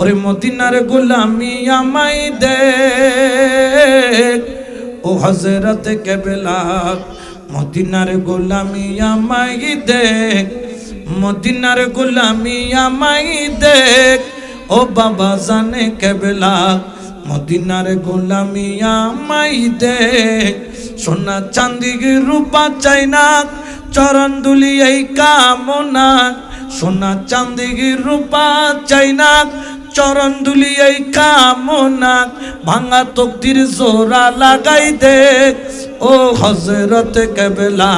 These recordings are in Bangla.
ওরে মদিনার গোলামি আমাই দে ও হজরত কেবলা, মদিনার গোলামি আমাই দেখ। মদিনার গোলামি আমাই দেখ। ও বাবা জানে কেবলা, মদিনার গোলামি আমাই দেখ। সোনা চান্দি রূপা চাই না, চরণ এই কামনা। সোনা চান্দি রূপা চাই না চরণ দুলি এই কামনা, ভাঙা তক্তির জোড়া লাগাই দেখ ও হজরত কেবলা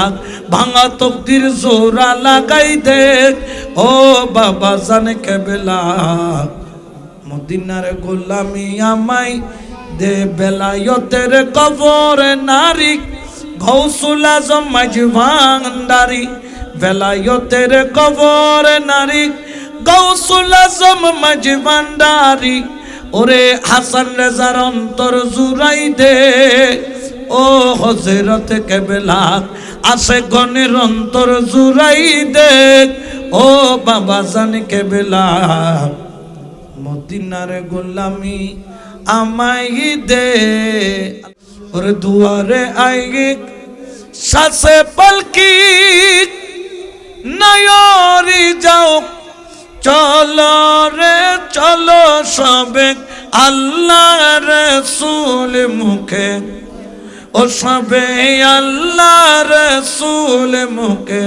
ভাঙা তক্তির জোড়া লাগাই দেখ ও বাবা জানে কেবলা মদিনার গোলামি আমাই দে বেলায়তের কবর নারী। ঘৌসুল আজম মাঝভান্ডারি বেলায়তের কবর নারী। গৌসুল আজম মাঝভান্ডারি ওরে হাসান রেজার অন্তর জুড়াই দে। ও হজরত কেবলা, আসে গণের অন্তর জুড়াই দে। ও বাবা জান কেবলা, মদিনার গোলামি আমাই দে। ওর দুয়ারে আইগে শাসে পালকি, নয়রি যাও চলো রে, চলো সবে আল্লাহ রসুল মুখে। ও সবে আল্লাহ রসুল মুখে।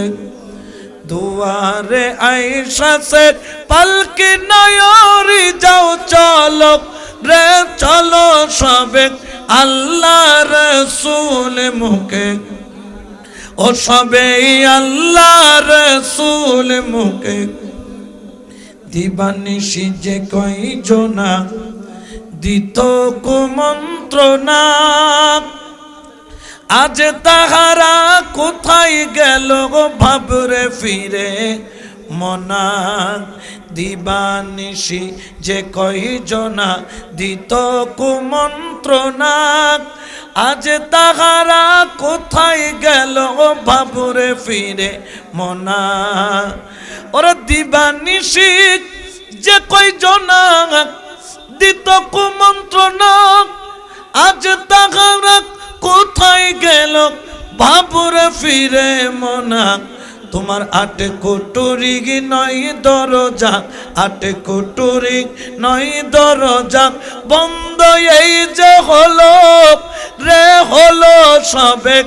দুয়ারে আইসাসে পালকি নয়রি যাও, চলো রে, চলো সবে আল্লাহ রসুল মুখে। ও সবে আল্লাহ রসুল মুখে। দিবানিশি যে কই জোনা দিত কুমন্ত্রণা। আজ তাহারা কোথায় গেল ভাবরে ফিরে মনা দিবানিশি যে কই জনা দিত কুমন্ত্রণা। আজ তাহারা কোথায় গেল ভাবরে ফিরে মনা ওরা দিবানিশি যে কই জনা দিত কুমন্ত্রণা, আজ তাহারা কোথায় গেল? বাবুরে ফিরে মনা। তোমার আটে কোটরি নয় দরজা, আটে কোটরি নয় দরজা। বন্ধ এই যে হলো, রে হলো সবে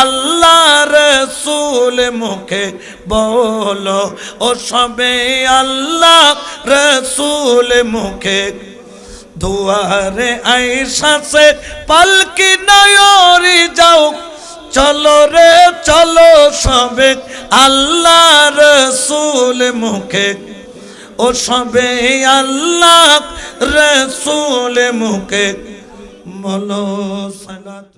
আল্লাহ রসুল মুখে বলো, ও সবে আল্লাহ রসুল মুখে। দুয়ারে আইসাসে পালকি নয়রি যাও, চলো রে, চলো সবে আল্লাহ রসুল মুখে। ও সবে আল্লাহ রসুল মুখে, বলো সালাত।